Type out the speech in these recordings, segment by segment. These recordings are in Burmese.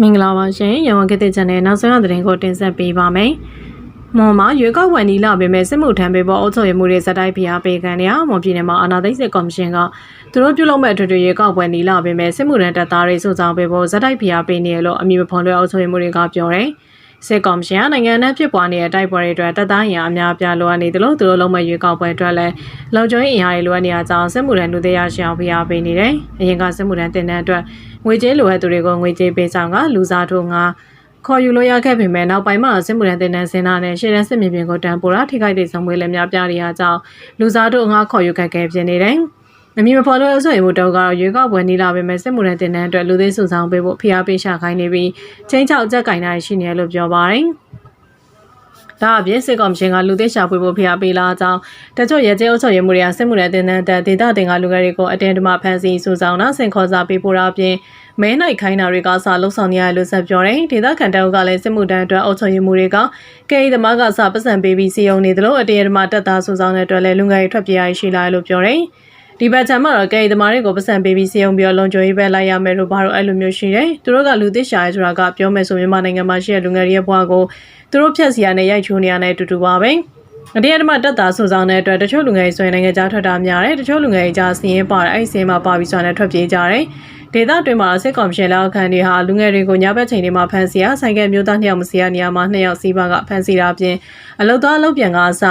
မင်္ဂလာပါရှင်ရဝန်ကတဲ့ channel နောက်ဆုံးရသတင်းကိုတင်ဆက်ပေးပါမယ်။မွန်မှာရွေးကောက်ပွဲနီလာပေမဲ့စစ်မှုထမ်းပေးဖို့အုပ်ချုပ်ရေးမှုတွေဇက်တိုက်ဖိအားပေးခံနေရမွန်ပြည်နယ်မှာအာဏာသိမ်းစစ်ကော်မရှင်ကသူတို့ပြုလုပ်မဲ့အထွေထွေရွေးကောက်ပွဲနီလာပေမဲ့စစ်မှုထမ်းတပ်သားတွေစုဆောင်ပေးဖို့ဇက်တိုက်ဖိအားပေးနေရလို့အမည်မဖော်လွှဲအုပ်ချုပ်ရေးမှုတွေကပြောတယ်။စစ်ကော်မရှင်ကနိုင်ငံနဲ့ဖြစ်ပွားနေတဲ့တိုက်ပွဲတွေအတွက်တပ်သားရင်အများအပြားလိုအပ်နေတယ်လို့သူတို့လုံးမဲ့ရွေးကောက်ပွဲအတွက်လည်းလုံခြုံရေးအင်အားတွေလိုအပ်နေရကြောင်းစစ်မှုထမ်းလူသေးရရှောင်ဖိအားပေးနေတယ်။အရင်ကစစ်မှုထမ်းတင်တဲ့အတွက် ငွေကြေးလိုအပ်သူတွေကိုငွေကြေးပေးဆောင်ကလူစားထိုးငါခေါ်ယူလို့ရခဲ့ပေမဲ့နောက်ပိုင်းမှာစစ်မှုထမ်းတင်တဲ့စင်နာနဲ့ရှေ့တန်းစစ်မြေပြင်ကိုတန်ပိုးတာထိခိုက်တဲ့ဆောင်မွေးလည်းများပြားနေရကြောင်းလူစားထိုးငါခေါ်ယူခဲ့ခဲ့ဖြစ်နေတယ်။အမည်မဖော်လို့အဆိုရင်မှုတော့ကတော့ရွေးကောက်ပွဲနေလာပေမဲ့စစ်မှုထမ်းတင်တဲ့အတွက်လူသေးစုဆောင်ပေးဖို့ဖိအားပေးရှာခိုင်းနေပြီးချင်းချောက်ကြက်ကင်တာရှိနေတယ်လို့ပြောပါတယ်။ ဒါအပြင်စစ်ကော်မရှင်ကလူသိရှာဖွေဖို့ဖိအားပေးလာကြောင်းတချို့ရဲကျဲအုပ်ချုပ်ရေးမှုတွေကစစ်မှုနဲ့တင်တဲ့ဒေသတင်ကလူငယ်တွေကိုအတင်းတမဖမ်းဆီးစုဆောင်တာဆင်ခေါ်စာပေးပို့တာအပြင်မဲနိုင်ခိုင်းတာတွေကစလှုပ်ဆောင်နေရလို့ဆက်ပြောတယ်ဒေသခံတအုပ်ကလည်းစစ်မှုတန်းအတွက်အုပ်ချုပ်ရေးမှုတွေကကဲရီသမားကစပတ်စံပေးပြီးစီယုံနေတယ်လို့အတင်းတမတက်သားစုဆောင်တဲ့အတွက်လည်းလူငယ်တွေထွက်ပြေးရရှိလာလို့ပြောတယ် ဒီဘက်ချမ်းမှာတော့ကဲသမားတွေကိုပတ်စံပေးပြီးစီယုံပြီးတော့လုံခြုံရေးပဲလိုက်ရမယ်လို့ဘာလို့အဲ့လိုမျိုးရှိတယ်သူတို့ကလူသစ်ရှာရဲဆိုတာကပြောမယ်ဆိုမြန်မာနိုင်ငံမှာရှိတဲ့လူငယ်တွေရဲ့ဘဝကိုသူတို့ဖြတ်စီရနဲ့ရိုက်ချိုးနေရတဲ့အတူတူပါပဲအတရားဓမ္မတက်တာစုဆောင်တဲ့အတွက်တချို့လူငယ်တွေဆိုရင်နိုင်ငံခြားထွက်တာများတယ်တချို့လူငယ်တွေကြားစီးရင်ပါတယ်အဲ့ဒီစီးရင်မှာပါပြီးဆိုရင်ထွက်ပြေးကြတယ်ဒေသတွင်းမှာစစ်ကော်မရှင်လက်အောက်ခံတွေဟာလူငယ်တွေကိုညဘက်ချိန်တွေမှာဖမ်းဆီးရဆိုင်ကယ်မျိုးသားနှစ်ယောက်မစီရနေရာမှာနှစ်ယောက်စီးပါကဖမ်းဆီးတာပြင်အလုတ်သားအလုတ်ပြန်ကအစ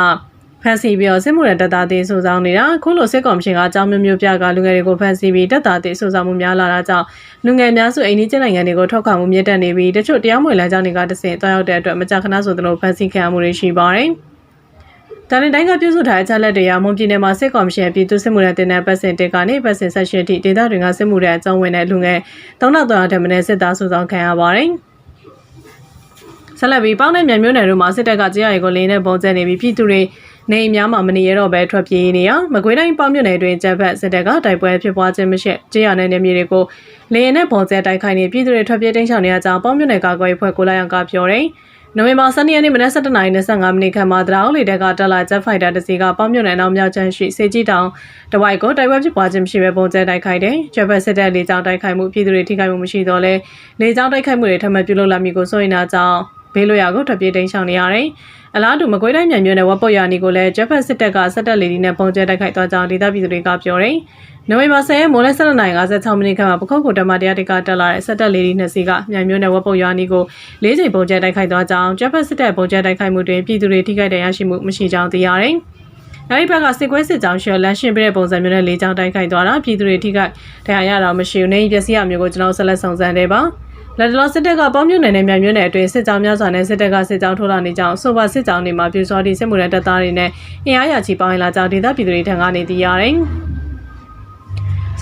ဖန်စီပြီးတော့စစ်မှုရတပ်သားတွေစုဆောင်နေတာခုလိုစစ်ကော်မရှင်ကအကြောင်းမျိုးမျိုးပြကလူငယ်တွေကိုဖန်စီပြီးတပ်သားတွေစုဆောင်မှုများလာတာကြောင့်လူငယ်များစုအိန္ဒိယနိုင်ငံတွေကိုထောက်ခံမှုမြင့်တက်နေပြီးတချို့တရားမဝင်လမ်းကြောင်းတွေကတဆင့်တွားရောက်တဲ့အတွက်မကြာခဏဆိုသလိုဖန်စီခံမှုတွေရှိပါတယ်။တန်တိုင်းကပြုစုထားတဲ့ချက်လက်တွေရမွန်ပြည်နယ်မှာစစ်ကော်မရှင်ပြည်သူစစ်မှုရတင်တဲ့ပတ်စင်တက်ကနေပတ်စင်ဆက်ရှင်ထိဒေသတွေကစစ်မှုရအကြောင်းဝင်တဲ့လူငယ်3300ထက်မနည်းစစ်သားစုဆောင်ခံရပါတယ်။ဆက်လက်ပြီးပေါင်းတဲ့မြန်မျိုးနယ်တို့မှာစစ်တပ်ကကြေးရည်ကိုလင်းနဲ့ပုံကျဲနေပြီးပြည်သူတွေ နေအများမှာမနေရတော့ပဲထွက်ပြေးနေရမကွေးတိုင်းပေါမြို့နယ်တွင်ကျပ်ဖက်စစ်တပ်ကတိုက်ပွဲဖြစ်ပွားခြင်းမရှိကြေးရတဲ့နေမြေတွေကိုလေရင်နဲ့ပုံကျဲတိုက်ခိုက်နေပြည်သူတွေထွက်ပြေးတိမ်းရှောင်နေရကြောင်းပေါမြို့နယ်ကာကွယ်ဖွဲ့ကိုလိုက်အောင်ကပြောတယ်နိုဝင်ဘာ12ရက်နေ့မနက်7:25မိနစ်ခန့်မှာတရောင်းလေတက်ကတက်လာဂျက်ဖိုက်တာတစ်စီးကပေါမြို့နယ်နောက်မြောက်ချမ်းရှိစေကြီးတောင်တဝိုက်ကိုတိုက်ပွဲဖြစ်ပွားခြင်းမရှိဘဲပုံကျဲတိုက်ခိုက်တယ်။ဂျက်ဖက်စစ်တပ်လေကြောင်းတိုက်ခိုက်မှုပြည်သူတွေထိခိုက်မှုမရှိတော့လဲလေကြောင်းတိုက်ခိုက်မှုတွေထပ်မံပြုလုပ်လာမည်ကိုစိုးရိမ်တာကြောင့် ဘေးလွရာကိုထွက်ပြေးတိမ်းရှောင်နေရတယ်။အလားတူမကွေးတိုင်းမြန်မြို့နယ်ဝက်ပုတ်ရွာနီကိုလည်းဂျက်ဖက်စစ်တပ်ကစက်တက်လေဒီနဲ့ပုံကျဲတိုက်ခိုက်သွားကြောင်းဒေသပြည်သူတွေကပြောတယ်။နိုဝင်ဘာ10ရက်မိုးလဲ12:56မိနစ်ခန့်မှာပခုတ်ကိုတမတရားတကတက်လာတဲ့စက်တက်လေဒီနှစ်စီးကမြန်မြို့နယ်ဝက်ပုတ်ရွာနီကို၄ချိန်ပုံကျဲတိုက်ခိုက်သွားကြောင်းဂျက်ဖက်စစ်တပ်ပုံကျဲတိုက်ခိုက်မှုတွင်ပြည်သူတွေထိခိုက်ဒဏ်ရာရှိမှုမရှိကြောင်းသိရတယ်။အဲဒီဘက်ကစစ်ကွဲစစ်ကြောင်းရှယ်လန်ရှင်းပြတဲ့ပုံစံမျိုးနဲ့လေးချောင်းတိုက်ခိုက်သွားတာပြည်သူတွေထိခိုက်ဒဏ်ရာရတာမရှိဘူး။နေပစ္စည်းအမျိုးကိုကျွန်တော်ဆက်လက်ဆောင်စမ်းတယ်ပါ။ လက်တလောစစ်တပ်ကပေါင်းမြို့နယ်နဲ့မြန်မြို့နယ်အတွင်းစစ်ကြောင်းများစွာနဲ့စစ်တပ်ကစစ်ကြောင်းထိုးလာနေကြောင်းဆိုပါစစ်ကြောင်းတွေမှာပြူစောတိစစ်မှုရတပ်သားတွေနဲ့အင်အားရချီပေါင်းလာကြောင်းဒေသပြည်သူတွေထံကနေသိရတယ်။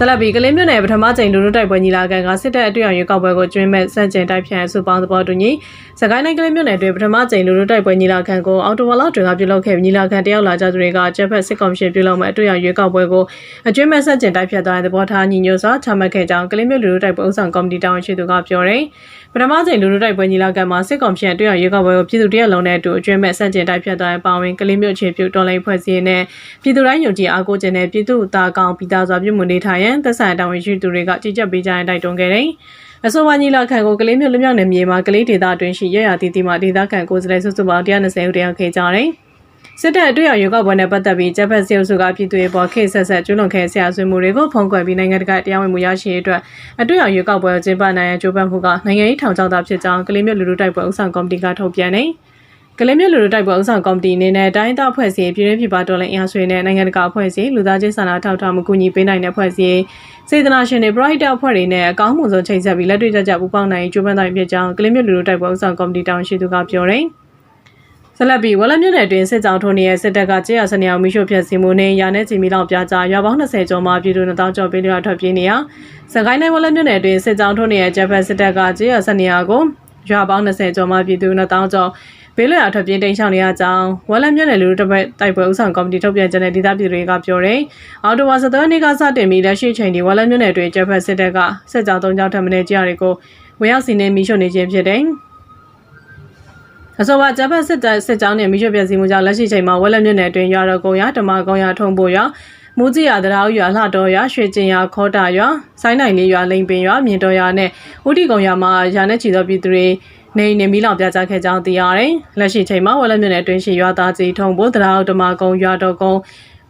ဆလဘီကလေးမြို့နယ်ပထမကြိမ်လူလူတိုက်ပွဲညီလာခံကစစ်တပ်အတွေ့အကြုံရွေးကောက်ပွဲကိုကျွင်းမဲ့စန့်ကျင်တိုက်ဖြန့်စုပေါင်းသဘောတူညီစကိုင်းတိုင်းကလေးမြို့နယ်တွင်ပထမကြိမ်လူလူတိုက်ပွဲညီလာခံကိုအော်တိုဝါလာတွင်ကပြုလုပ်ခဲ့ညီလာခံတယောက်လာကြသူတွေကကျက်ဖက်စစ်ကော်မရှင်ပြုလုပ်မဲ့အတွေ့အကြုံရွေးကောက်ပွဲကိုအကျွင်းမဲ့စန့်ကျင်တိုက်ဖြတ်သွားတဲ့သဘောထားညီညွတ်စွာချမှတ်ခဲ့ကြောင်းကလေးမြို့လူလူတိုက်ပွဲဥဆောင်ကော်မတီတာဝန်ရှိသူကပြောတယ်ပထမချိန်လူလူတိုက်ပွဲညီလာခံမှာစစ်ကောင်စီအတွေ့အကြုံရွေးကောက်ပွဲကိုပြည်သူတရက်လုံးနဲ့အတူအကျွမ်းမဲ့ဆန့်ကျင်တိုက်ဖြတ်သွားတဲ့ပါဝင်ကလေးမျိုးချေပြုတော်လှန်ဖွဲ့စည်းနဲ့ပြည်သူတိုင်းယုံကြည်အားကိုးခြင်းနဲ့ပြည်သူ့သားကောင်ပြည်သားစွာပြုမှုနေထိုင်ရန်သက်ဆိုင်တာဝန်ရှိသူတွေကကြည်ကြက်ပေးကြရင်တိုက်တွန်းခဲ့တယ်။အဆိုပါညီလာခံကိုကလေးမျိုးလွမြောက်နယ်မြေမှာကလေးဒေသအတွင်းရှိရရတီတီမှာဒေသခံကိုယ်စားလှယ်စုစုပေါင်း120ဦးတရားခဲ့ကြတယ်။ စစ်တပ်အတွေ့အကြုံရွေးကောက်ပွဲနဲ့ပတ်သက်ပြီးဂျပန်စီအုပ်စုကပြည်သူတွေပေါ်ခေတ်ဆက်ဆက်ကျွလွန်ခဲ့ဆရာဆွေးမှုတွေကိုဖုံးကွယ်ပြီးနိုင်ငံတကာတရားဝင်မှုရရှိရေးအတွက်အတွေ့အကြုံရွေးကောက်ပွဲကိုကျင်းပနိုင်ရန်ကြိုးပမ်းမှုကနိုင်ငံရေးထောင်ချောက်တာဖြစ်ကြောင်းကလေးမျိုးလူလူတိုက်ပွဲဥဆောင်ကော်မတီကထုတ်ပြန်နေကလေးမျိုးလူလူတိုက်ပွဲဥဆောင်ကော်မတီအနေနဲ့တိုင်းဒေသအဖွဲ့အစည်းပြည်တွင်းပြည်ပတော်လှန်အင်အားဆွေနဲ့နိုင်ငံတကာအဖွဲ့အစည်းလူသားချင်းစာနာထောက်ထားမှုကူညီပေးနိုင်တဲ့အဖွဲ့အစည်းစေတနာရှင်တွေ Bright အဖွဲ့တွေနဲ့အကောင်းမှုဆုံးချိန်ဆက်ပြီးလက်တွေ့ကြကြပူးပေါင်းနိုင်ကြိုးပမ်းတိုင်းဖြစ်ကြောင်းကလေးမျိုးလူလူတိုက်ပွဲဥဆောင်ကော်မတီတောင်ရှိသူကပြောတယ်။ ဆက်လက်ပြီးဝက်လက်မြို့နယ်တွင်စစ်ကြောင်းထိုးနေတဲ့စစ်တပ်ကကြေးရစနေအောင်မိရှုဖြတ်စီမှုနဲ့ရာနဲ့ချီမီလောက်ပြားကြရွာပေါင်း20ကျော်မှပြည်သူ2000ကျော်ပေးလျက်ထွက်ပြေးနေရစကိုင်းတိုင်းဝက်လက်မြို့နယ်တွင်စစ်ကြောင်းထိုးနေတဲ့ဂျပန်စစ်တပ်ကကြေးရစနေအောင်ကိုရွာပေါင်း20ကျော်မှပြည်သူ2000ကျော်ဘေးလွရာထွက်ပြေးတိမ်းရှောင်နေရကြောင်းဝက်လက်မြို့နယ်လူတပတ်တိုက်ပွဲဥဆောင်ကော်မတီထုတ်ပြန်ချက်နဲ့ဒေသပြည်တွေကပြောတယ်။အော်တိုဝါစသွဲနေကစတင်ပြီးလက်ရှိချိန်ဒီဝက်လက်မြို့နယ်တွင်ဂျပန်စစ်တပ်ကစစ်ကြောင်း၃ကြောင်းထပ်မံကြေးရတွေကိုဝင်ရောက်စီးနှင်းမိရှုနေခြင်းဖြစ်တယ်။ အဆိုပါဂျပန်စစ်တပ်စစ်ကြောင်းနဲ့မိရှုပြစီမှုကြောင့်လက်ရှိချိန်မှာဝက်လက်မြို့နယ်အတွင်းရွာတော်ကုန်းရဓမ္မကုန်းရထုံဖို့ရမမူကြီးရတရားရွာလှတော်ရွာရွှေကျင်ရွာခေါတာရွာဆိုင်းနိုင်လေးရွာလိန်ပင်ရွာမြင်တော်ရွာနဲ့ဦးတီကုံရွာမှာရာနဲ့ချီသောပြည်သူတွေနေအိမ်နေမီလောင်ပြကြခဲ့ကြောင်းသိရတယ်။လက်ရှိချိန်မှာဝက်လက်မြို့နယ်အတွင်းရှိရွာသားကြီးထုံဖို့တရားဓမ္မကုံရွာတော်ကုံ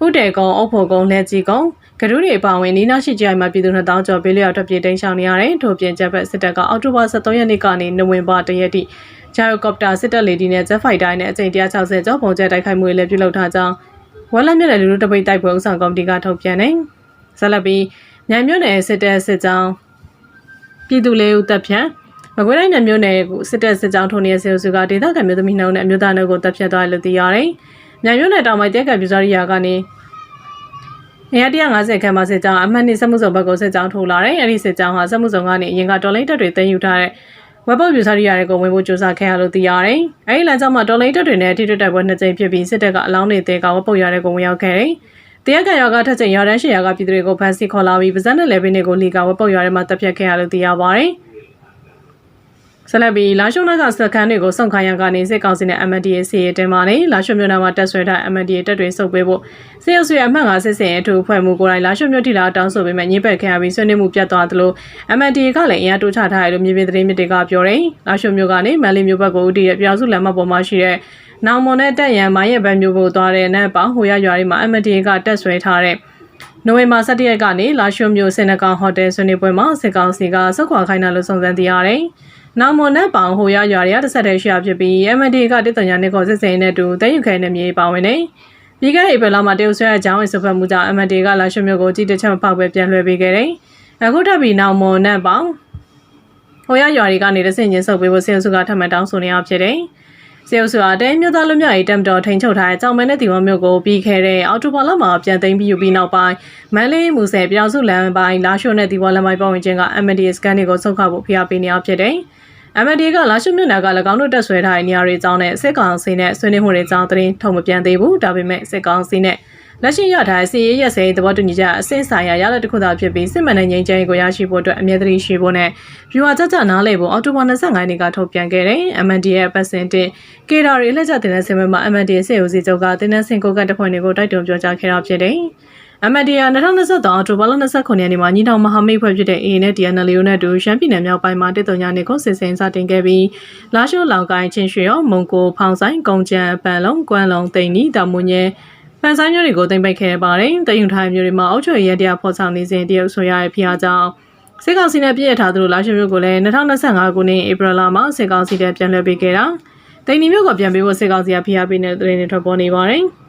ဥတေကုံအုပ်ဖို့ကုံလက်ကြီးကုံကဒူးတွေအပါအဝင်နီးနားရှိကြိုင်မှာပြည်သူ2000ကျော်ပေးလျော်ထွက်ပြေးတိမ်းရှောင်နေရတယ်။ထို့ပြင်ချက်ဖက်စစ်တပ်ကအောက်တိုဘာ23ရက်နေ့ကနေနိုဝင်ဘာ1ရက်ထိ ဂျာရိုကော်ပတာစစ်တပ်လေဒီနဲ့ဂျက်ဖိုက်တိုင်းနဲ့အကြိမ်160ကျော်ပုံကျဲတိုက်ခိုက်မှုတွေလည်းပြုလုပ်ထားကြောင်းဝက်လက်မြို့နယ်လူလူတပိတ်တိုက်ပွဲဥဆောင်ကော်မတီကထုတ်ပြန်နေ။ဆက်လက်ပြီးမြိုင်မြို့နယ်စစ်တပ်စစ်ကြောင်းပြည်သူလေးဦးတပ်ဖြန့်မကွေးတိုင်းမြို့နယ်ကိုစစ်တပ်စစ်ကြောင်းထုံနေတဲ့ဆေးစုကဒေသခံမျိုးသမီးနှုံနဲ့အမျိုးသားနှုတ်ကိုတပ်ဖြတ်သွားတယ်လို့သိရတယ်။မြိုင်မြို့နယ်တောင်ပိုင်းတဲကပြူစားရိယာကနေနေရာ150ခန့်မှစစ်ကြောင်းအမှတ်နှစ်စက်မှုစုံဘက်ကိုစစ်ကြောင်းထိုးလာတယ်။အဲဒီစစ်ကြောင်းဟာစက်မှုစုံကနေအရင်ကတော်လိုင်းတပ်တွေတင်ယူထားတဲ့ ဝက်ပုတ်ပြူစားရိယာတွေကိုဝင်ဖို့ကြိုးစားခဲ့ရလို့သိရတယ်။အဲဒီလမ်းကြောင်းမှာတော်လိုင်းတပ်တွေနဲ့ထိတွေ့တိုက်ပွဲနှစ်ကြိမ်ဖြစ်ပြီးစစ်တပ်ကအလောင်းတွေတဲကဝက်ပုတ်ရတဲ့ကိုဝင်ရောက်ခဲ့တယ်။တရားခံရောကထက်ချိန်ရောတန်းရှေ့ရောကပြည်သူတွေကိုဖမ်းဆီးခေါ်လာပြီးပါဇက်နဲ့လေပင်းတွေကိုလီကဝက်ပုတ်ရတဲ့မှာတပ်ဖြတ်ခဲ့ရလို့သိရပါတယ်။ ဆက်လက်ပြီးလာရှုံနာကစကန်တွေကိုစုံခိုင်းရကနေစစ်ကောင်စီနဲ့ MNDA စီရဲတင်ပါနေလာရှုံမြို့နယ်မှာတက်ဆွဲထား MNDA တက်တွေစုပ်ပေးဖို့စစ်ရုပ်ဆွေအမှတ်5စစ်စင်အထူးဖွဲ့မှုကိုယ်တိုင်လာရှုံမြို့ထိလာတောင်းဆိုပေမဲ့ညှိပက်ခဲ့ရပြီးဆွေးနွေးမှုပြတ်သွားသလို MNDA ကလည်းအင်အားတိုးချထားတယ်လို့မြေပြင်သတင်းမြစ်တွေကပြောတယ်လာရှုံမြို့ကနေမန်လေးမြို့ဘက်ကိုဦးတည်တဲ့ပြောင်းစုလမ်းမပေါ်မှာရှိတဲ့နောင်မွန်နဲ့တက်ရန်မိုင်းရဲ့ဘက်မြို့ကိုသွားတဲ့နဲ့ပေါဟိုရရွာတွေမှာ MNDA ကတက်ဆွဲထားတဲ့နိုဝင်ဘာ17ရက်ကနေလာရှုံမြို့စင်နကောင်ဟိုတယ်ဆွေးနွေးပွဲမှာစစ်ကောင်စီကစုခွာခိုင်းတာလို့စုံစမ်းသိရတယ်။ နောင်မွန်နဲ့ပေါင်ဟိုရရွာတွေကတစ်ဆက်တည်းရှိရဖြစ်ပြီး MNDA ကတည်တံညာနေခေါ်စစ်စင်နဲ့တူတည်ယူခဲနေမြေပါဝင်နေ။ပြီးခဲ့တဲ့ဧပြီလမှာတရုတ်ဆွဲအကြောင်းဝင်စဖတ်မှုကြောင့် MNDA ကလာရှုံမြို့ကိုကြည်တစ်ချက်မဖောက်ပဲပြန်လွှဲပေးခဲ့တယ်။အခုထပ်ပြီးနောင်မွန်နဲ့ပေါင်ဟိုရရွာတွေကနေတဆင့်ချင်းဆုပ်ပေးဖို့ဆေးစုကထပ်မံတောင်းဆိုနေရဖြစ်တယ်။စေအုပ်စုအားတဲမြို့သားလူမျိုးရေးတမ်တော်ထိန်ချုပ်ထားတဲ့ကြောင်မဲနဲ့ဒီဝမ်မြို့ကိုပြီးခဲ့တဲ့အော်တိုဘာလမှာပြန်သိမ်းပြီးယူပြီးနောက်ပိုင်းမန်လေးမူဆယ်ပြောင်စုလမ်းပိုင်းလာရှိုနဲ့ဒီဝါလမ်းပိုင်းပတ်ဝန်းကျင်က MDS ကန်တွေကိုဆုတ်ခဖို့ဖိအားပေးနေရဖြစ်တယ်။ MDA ကလာရှိုမြို့နယ်က၎င်းတို့တက်ဆွဲထားတဲ့နေရာတွေအကြောင်းနဲ့စစ်ကောင်စီနဲ့ဆွေးနွေးမှုတွေအကြောင်းသတင်းထုတ်မပြန်သေးဘူးဒါပေမဲ့စစ်ကောင်စီနဲ့လက်ရှိရထားတဲ့စီရေးရက်စဲသဘောတူညီချက်အဆင့်ဆိုင်ရာရလဒ်တစ်ခုသာဖြစ်ပြီးစစ်မှန်တဲ့ငြိမ်းချမ်းရေးကိုရရှိဖို့အတွက်အမြဲတမ်းရှိဖို့နဲ့ viewer ကြကြနားလည်ဖို့အော်တိုဘာ25ရက်နေ့ကထုတ်ပြန်ခဲ့တဲ့ MND ရဲ့ပတ်စင်တင်ကေဒါရီလက်ချက်တင်တဲ့ဆင်မမှာ MND စေဦးစီချုပ်ကတင်းနှဆင်ကိုကတဖွဲ့တွေကိုတိုက်တွန်းပြောကြားခဲ့တာဖြစ်တယ်။ MND က2023အော်တိုဘာလ29ရက်နေ့မှာညီနောင်မဟာမိတ်ဖွဲ့ဖြစ်တဲ့ AA နဲ့ DNL တို့နဲ့အတူရှမ်းပြည်နယ်မြောက်ပိုင်းမှာတည်တုံညာနေကိုစစ်စင်စတင်ခဲ့ပြီးလာရှိုးလောင်ကိုင်းချင်းရွှေရောမုံကိုဖောင်ဆိုင်ကုံကြံပန်လုံးကွမ်းလုံးတိန်နီတာမွန်ညဲပန်ဆိုင်မျိုးတွေကိုတင်ပိတ်ခဲ့ပါတယ်။တယုံထိုင်မျိုးတွေမှာအုပ်ချုပ်ရေးတရားဖော်ဆောင်နေစဉ်တရုတ်ဆိုရရဲ့ဖိအားကြောင့်စစ်ကောင်စီနဲ့ပြည်ရထားသူတို့လာရှိမျိုးကိုလည်း2025ခုနှစ်ဧပြီလမှာစစ်ကောင်စီတပ်ပြန်လွှတ်ပေးခဲ့တာ။တိန်နီမျိုးကပြန်ပေးဖို့စစ်ကောင်စီကဖိအားပေးနေတဲ့သတင်းတွေထွက်ပေါ်နေပါတယ်။